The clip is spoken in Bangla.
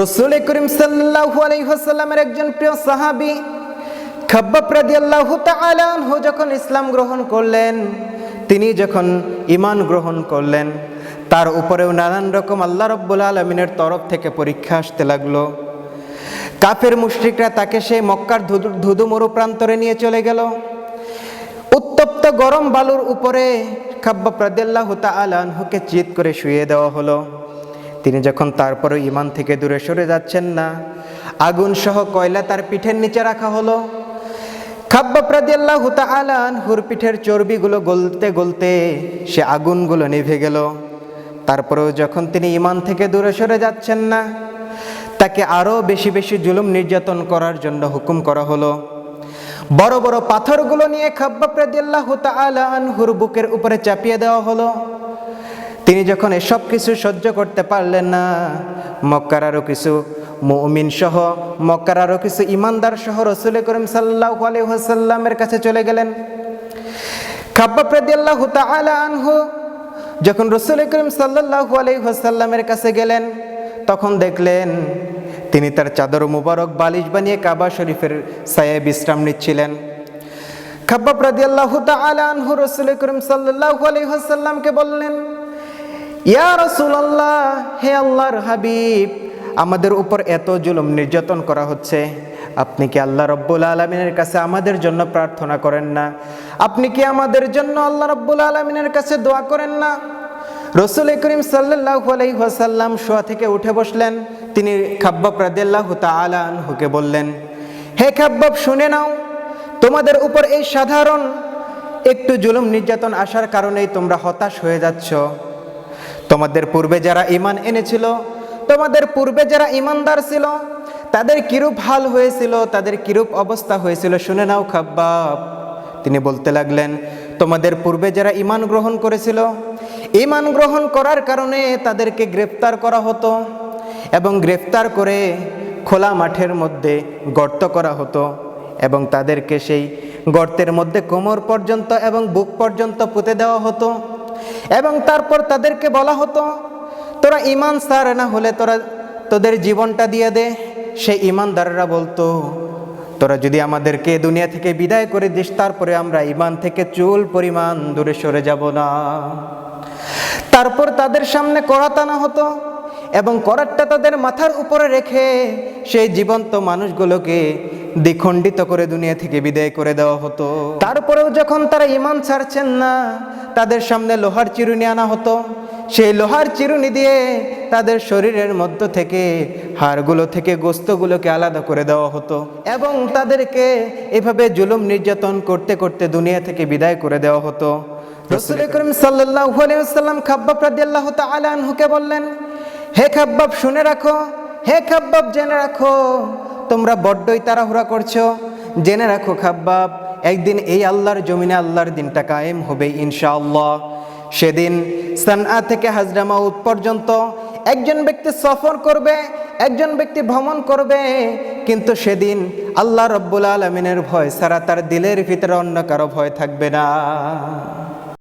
রসুল করিম সাল্লাল্লাহু আলাইহি ওয়াসাল্লামের একজন প্রিয় সাহাবী খাব্বাব রাদিয়াল্লাহু তাআলা যখন ইসলাম গ্রহণ করলেন, তিনি যখন ইমান গ্রহণ করলেন, তার উপরেও নানান রকম আল্লাহ রব্বুল আলমিনের তরফ থেকে পরীক্ষা আসতে লাগল। কাফের মুশরিকরা তাকে সেই মক্কার ধুধু মরু প্রান্তরে নিয়ে চলে গেল। উত্তপ্ত গরম বালুর উপরে খাব্বাব রাদিয়াল্লাহু তাআলা আনহুকে চিৎ করে শুয়ে দেওয়া হলো। তিনি যখন তারপরে ইমান থেকে দূরে সরে যাচ্ছেন না, আগুন সহ কয়লা তার পিঠের নিচে রাখা হলো। খাব্বাব রাদিয়াল্লাহু তাআলা আনহুর পিঠের চর্বিগুলো গলতে গলতে সে আগুনগুলো নিভে গেল। তারপরেও যখন তিনি ইমান থেকে দূরে সরে যাচ্ছেন না, তাকে আরও বেশি বেশি জুলুম নির্যাতন করার জন্য হুকুম করা হলো। বড় বড় পাথরগুলো নিয়ে খাব্বাব রাদিয়াল্লাহু তাআলা আনহুর বুকের উপরে চাপিয়ে দেওয়া হলো। তিনি যখন এসব কিছু সহ্য করতে পারলেন না, মক্কার আরও কিছু মুমিন সহ, মক্কার আরও কিছু ইমানদার সহ রসুল করিম সাল্লাহ আলহাসাল্লামের কাছে চলে গেলেন। আনহু যখন রসুল করিম সাল্লাল্লাহু আলাইহি ওয়াসাল্লামের কাছে গেলেন, তখন দেখলেন তিনি তার চাদর মুবারক বালিশ বানিয়ে কাবা শরীফের সায়ে বিশ্রাম নিচ্ছিলেন। খাব্বাব রাদিয়াল্লাহু তাআলা আনহু রসুল করিম আলাইহি ওয়াসাল্লামকে বললেন ইয়া রাসূলুল্লাহ, হে আল্লাহর হাবিব, আমাদের উপর এত জুলুম নির্যাতন করা হচ্ছে। আপনি কি আল্লাহ রব্বুল আলমিনের কাছে আমাদের জন্য প্রার্থনা করেন না? আপনি কি আমাদের জন্য আল্লাহ রব্বুল আলমিনের কাছে দোয়া করেন না? রসুল করিম সাল্লাল্লাহু আলাইহি ওয়াসাল্লাম শোয়া থেকে উঠে বসলেন। তিনি খাব্বাব রাদিয়াল্লাহু তাআলা আনহুকে বললেন, হে খাব্বাব, শুনে নাও, তোমাদের উপর এই সাধারণ একটু জুলুম নির্যাতন আসার কারণেই তোমরা হতাশ হয়ে যাচ্ছ। তোমাদের পূর্বে যারা ইমান এনেছিল, তোমাদের পূর্বে যারা ইমানদার ছিল, তাদের কিরূপ হাল হয়েছিল, তাদের কিরূপ অবস্থা হয়েছিল শুনে নাও খাব্বাব। তিনি বলতে লাগলেন, তোমাদের পূর্বে যারা ইমান গ্রহণ করেছিল ইমান গ্রহণ করার কারণে তাদেরকে গ্রেপ্তার করা হতো এবং গ্রেফতার করে খোলা মাঠের মধ্যে গর্ত করা হতো এবং তাদেরকে সেই গর্তের মধ্যে কোমর পর্যন্ত এবং বুক পর্যন্ত পুঁতে দেওয়া হতো। এবং তারপর তাদেরকে বলা হতো, তোরা ইমান সার না হলে তোরা তোদের জীবনটা দিয়ে দে। সেই ইমানদাররা বলতো, তোরা যদি আমাদেরকে দুনিয়া থেকে বিদায় করে দিস, তারপরে আমরা ইমান থেকে চুল পরিমাণ দূরে সরে যাব না। তারপর তাদের সামনে করাত আনা হতো এবং করাতটা তাদের মাথার উপরে রেখে সেই জীবন্ত মানুষগুলোকে দ্বিখণ্ডিত করে দুনিয়া থেকে বিদায় করে দেওয়া হতো। তারপরেও যখন তারা ইমান ছাড়ছেন না তাদের সামনে লোহার চিরুনি আনা হতো। সেই লোহার চিরুনি দিয়ে তাদের শরীরের মধ্য থেকে হাড়গুলো থেকে গোস্তগুলোকে আলাদা করে দেওয়া হতো এবং তাদেরকে এভাবে জুলুম নির্যাতন করতে করতে দুনিয়া থেকে বিদায় করে দেওয়া হতো। রসুল করিম সাল্লাল্লাহু আলাইহি ওয়াসাল্লাম খাব্বাব রাদিয়াল্লাহু তাআলা আনহুকে বললেন হে খাব্বাব শুনে রাখো। হে খাব্বাব জেনে রাখো তোমরা বড্ডই তাড়াহুড়া করছ? জেনে রাখো খাব্বাব, একদিন এই আল্লাহর জমিনে আল্লাহর দিনটা কায়েম হবে ইনশাআল্লাহ। সেদিন সানআ থেকে হাজরামাউদ পর্যন্ত একজন ব্যক্তি সফর করবে, একজন ব্যক্তি ভ্রমণ করবে, কিন্তু সেদিন আল্লাহ রব্বুল আলমিনের ভয় সারা তার দিলের ভিতরে অন্য কারও ভয় থাকবে না।